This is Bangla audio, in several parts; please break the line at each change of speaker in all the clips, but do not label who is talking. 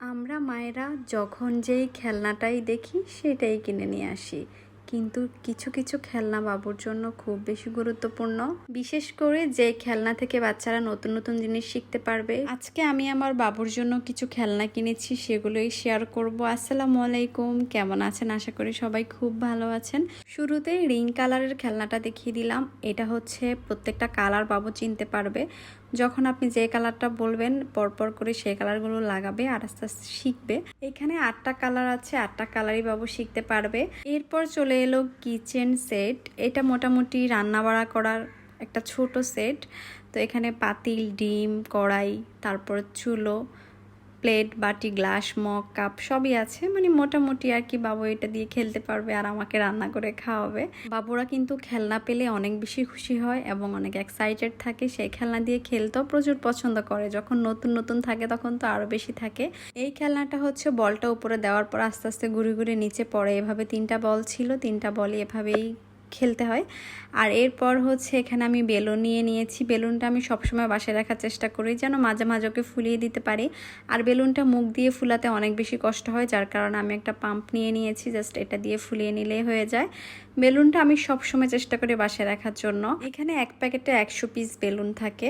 আমরা মায়েরা যখন যেই খেলনাটাই দেখি সেটাই কিনে নিয়ে আসি। কিন্তু কিছু কিছু খেলনা বাবুর জন্য খুব বেশি গুরুত্বপূর্ণ। বিশেষ করে যে খেলনা থেকে বাচ্চারা নতুন নতুন জিনিস শিখতে পারবে। আজকে আমি আমার বাবুর জন্য কিছু খেলনা কিনেছি, সেগুলোই শেয়ার করব। আসসালামু আলাইকুম, কেমন আছেন? আশা করি সবাই খুব ভালো আছেন। শুরুতেই রিং কালারের খেলনাটা দেখিয়ে দিলাম। এটা হচ্ছে প্রত্যেকটা কালার বাবু চিনতে পারবে। যখন আপনি যে কালারটা বলবেন, পরপর করে সেই কালারগুলো লাগাবে আর আস্তে আস্তে শিখবে। এখানে আটটা কালার আছে, আটটা কালারই বাবু শিখতে পারবে। এরপর চলে এলো কিচেন সেট। এটা মোটামুটি রান্না বাড়া করার একটা ছোট সেট। তো এখানে পাতিল, ডিম, কড়াই, তারপর চুলো প্লেট বাটি গ্লাস মগ কাপ সবই আছে। মানে মোটামুটি আর কি বাবু এটা দিয়ে খেলতে পারবে আর আমাকে রান্না করে খাওয়াবে। বাবুরা কিন্তু খেলনা পেলে অনেক বেশি খুশি হয় এবং অনেক এক্সাইটেড থাকে। সেই খেলনা দিয়ে খেলতেও প্রচুর পছন্দ করে। যখন নতুন নতুন থাকে তখন তো আরও বেশি থাকে। এই খেলনাটা হচ্ছে বলটা উপরে দেওয়ার পর আস্তে আস্তে ঘুরে ঘুরে নিচে পড়ে। এভাবে তিনটা বল ছিল। তিনটা বলই এভাবেই খেলতে হয়। আর এরপর হচ্ছে এখানে আমি বেলুন নিয়ে নিয়েছি। বেলুনটা আমি সবসময় বাসায় রাখার চেষ্টা করি যেন মাঝে মাঝে ওকে ফুলিয়ে দিতে পারি। আর বেলুনটা মুখ দিয়ে ফুলাতে অনেক বেশি কষ্ট হয়, যার কারণে আমি একটা পাম্প নিয়ে নিয়েছি, জাস্ট এটা দিয়ে ফুলিয়ে নিলেই হয়ে যায়। বেলুনটা আমি সবসময় চেষ্টা করি বাসায় রাখার জন্য। এখানে এক প্যাকেটে একশো পিস বেলুন থাকে।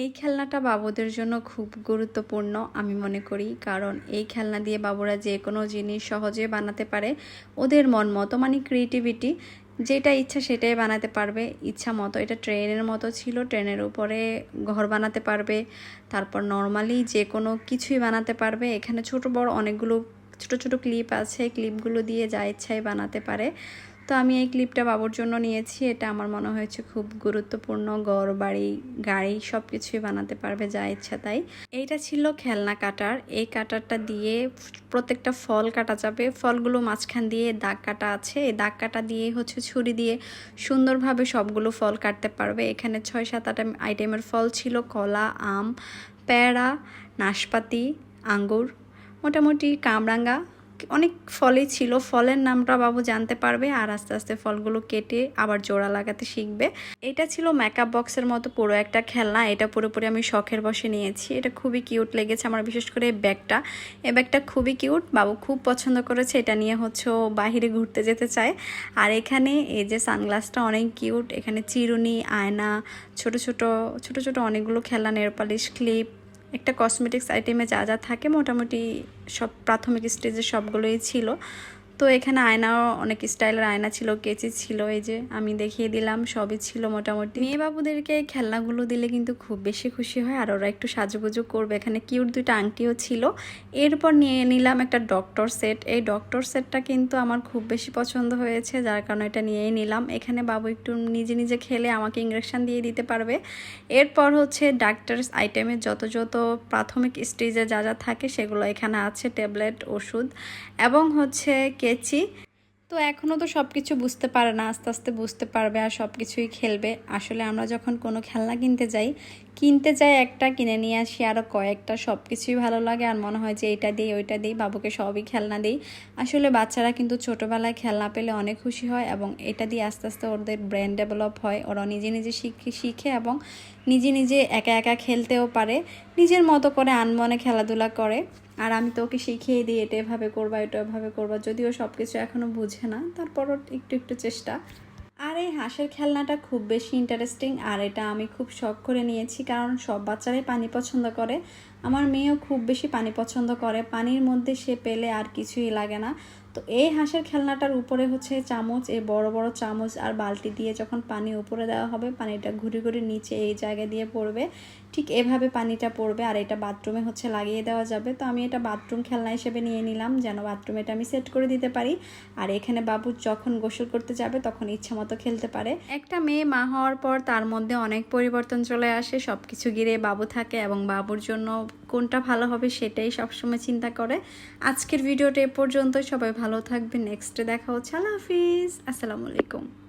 এই খেলনাটা বাবুদের জন্য খুব গুরুত্বপূর্ণ, আমি মনে করি। কারণ এই খেলনা দিয়ে বাবুরা যে কোনো জিনিস সহজে বানাতে পারে। ওদের মন মতো মানে ক্রিয়েটিভিটি যেটা ইচ্ছা সেটাই বানাতে পারবে। ইচ্ছা মতো, এটা ট্রেনের মতো ছিল, ট্রেনের উপরে ঘর বানাতে পারবে। তারপর নর্মালি যে কোনো কিছুই বানাতে পারবে। এখানে ছোট বড় অনেকগুলো ছোট ছোট ক্লিপ আছে। ক্লিপগুলো দিয়ে যা ইচ্ছাই বানাতে পারে। তো আমি এই ক্লিপটা বাবুর জন্য নিয়েছি। এটা আমার মনে হয়েছে খুব গুরুত্বপূর্ণ, ঘর, বাড়ি, গাড়ি সব কিছুই বানাতে পারবে যা ইচ্ছা তাই। এইটা ছিল খেলনা কাটার। এই কাটারটা দিয়ে প্রত্যেকটা ফল কাটা যাবে। ফলগুলো মাঝখান দিয়ে দাগ কাটা আছে। এই দাগ কাটা দিয়ে হচ্ছে ছুরি দিয়ে সুন্দরভাবে সবগুলো ফল কাটতে পারবে। এখানে ছয়, সাত, আট আইটেমের ফল ছিল। কলা, আম, পেয়ারা, নাশপাতি, আঙ্গুর, মোটামুটি কামরাঙ্গা অনেক ফলই ছিল। ফলের নামটা বাবু জানতে পারবে আর আস্তে আস্তে ফলগুলো কেটে আবার জোড়া লাগাতে শিখবে। এটা ছিল মেকআপ বক্সের মতো পুরো একটা খেলনা। এটা পুরোপুরি আমি শখের বসে নিয়েছি। এটা খুবই কিউট লেগেছে আমার, বিশেষ করে এই ব্যাগটা। এই ব্যাগটা খুবই কিউট বাবু খুব পছন্দ করেছে। এটা নিয়ে হচ্ছে বাহিরে ঘুরতে যেতে চায়। আর এখানে এই যে সানগ্লাসটা অনেক কিউট এখানে চিরুনি, আয়না, ছোট ছোট ছোট ছোট অনেকগুলো খেলনা নেল পালিশ ক্লিপ একটা কসমেটিক্স আইটেমে যা যা থাকে মোটামুটি সব প্রাথমিক স্টেজে সবগুলোই ছিল। তো এখানে আয়নাও অনেক স্টাইলের আয়না ছিল, কেচি ছিল, এই যে আমি দেখিয়ে দিলাম, সবই ছিল মোটামুটি। মেয়ে বাবুদেরকে খেলনাগুলো দিলে কিন্তু খুব বেশি খুশি হয়, আর ওরা একটু সাজুগুজু করবে। এখানে কিউট দুইটা আংটিও ছিল। এরপর নিয়ে নিলাম একটা ডক্টর সেট। এই ডক্টর সেটটা কিন্তু আমার খুব বেশি পছন্দ হয়েছে, যার কারণে এটা নিয়েই নিলাম। এখানে বাবু একটু নিজে নিজে খেলে আমাকে ইঞ্জেকশন দিয়ে দিতে পারবে। এরপর হচ্ছে ডাক্তার্স আইটেমের যত যত প্রাথমিক স্টেজে যা যা থাকে, সেগুলো এখানে আছে, ট্যাবলেট, ওষুধ। এবং হচ্ছে কেচি তো এখনও তো সব কিছু বুঝতে পারে না, আস্তে আস্তে বুঝতে পারবে আর সব কিছুই খেলবে। আসলে আমরা যখন কোনো খেলনা কিনতে যাই কিনতে যাই একটা, কিনে নিয়ে আসি আরও কয়েকটা সব কিছুই ভালো লাগে আর মনে হয় যে এটা দিই, ওইটা দিই, বাবুকে সবই খেলনা দিই। আসলে বাচ্চারা কিন্তু ছোটোবেলায় খেলনা পেলে অনেক খুশি হয় এবং এটা দিয়ে আস্তে আস্তে ওদের ব্রেন ডেভেলপ হয় ওরা নিজে নিজে শিখে শিখে এবং নিজে নিজে একা একা খেলতেও পারে, নিজের মতো করে আনমনে খেলাধুলা করে। আর আমি তো ওকে শিখিয়ে দিই, এটা এভাবে করবা, এটা এভাবে করবা। যদিও সব কিছু এখনও বুঝে না, তারপরও একটু একটু চেষ্টা। আর এই হাঁসের খেলনাটা খুব বেশি ইন্টারেস্টিং আর এটা আমি খুব শখ করে নিয়েছি, কারণ সব বাচ্চারাই পানি পছন্দ করে। আমার মেয়েও খুব বেশি পানি পছন্দ করে। পানির মধ্যে সে পেলে আর কিছুই লাগে না। তো এই হাঁসের খেলনাটার উপরে হচ্ছে চামচ, এই বড় বড় চামচ আর বালতি দিয়ে যখন পানি উপরে দেওয়া হবে, পানিটা ঘুরে ঘুরে নিচে এই জায়গা দিয়ে পড়বে। ঠিক এভাবে পানিটা পড়বে আর এটা বাথরুমে হচ্ছে লাগিয়ে দেওয়া যাবে। তো আমি এটা বাথরুম খেলনা হিসেবে নিয়ে নিলাম, যেন বাথরুমে এটা আমি সেট করে দিতে পারি। আর এখানে বাবু যখন গোসল করতে যাবে, তখন ইচ্ছা মতো খেলতে পারে। একটা মেয়ে মা হওয়ার পর তার মধ্যে অনেক পরিবর্তন চলে আসে। সব কিছু ঘিরে বাবু থাকে এবং বাবুর জন্য কোনটা ভালো হবে সেটাই সবসময় চিন্তা করে। আজকের ভিডিওটা এ পর্যন্ত সবাই ভালো থাকবে নেক্সটে দেখা হচ্ছে। আল্লাহ হাফিজ। আসসালামু আলাইকুম।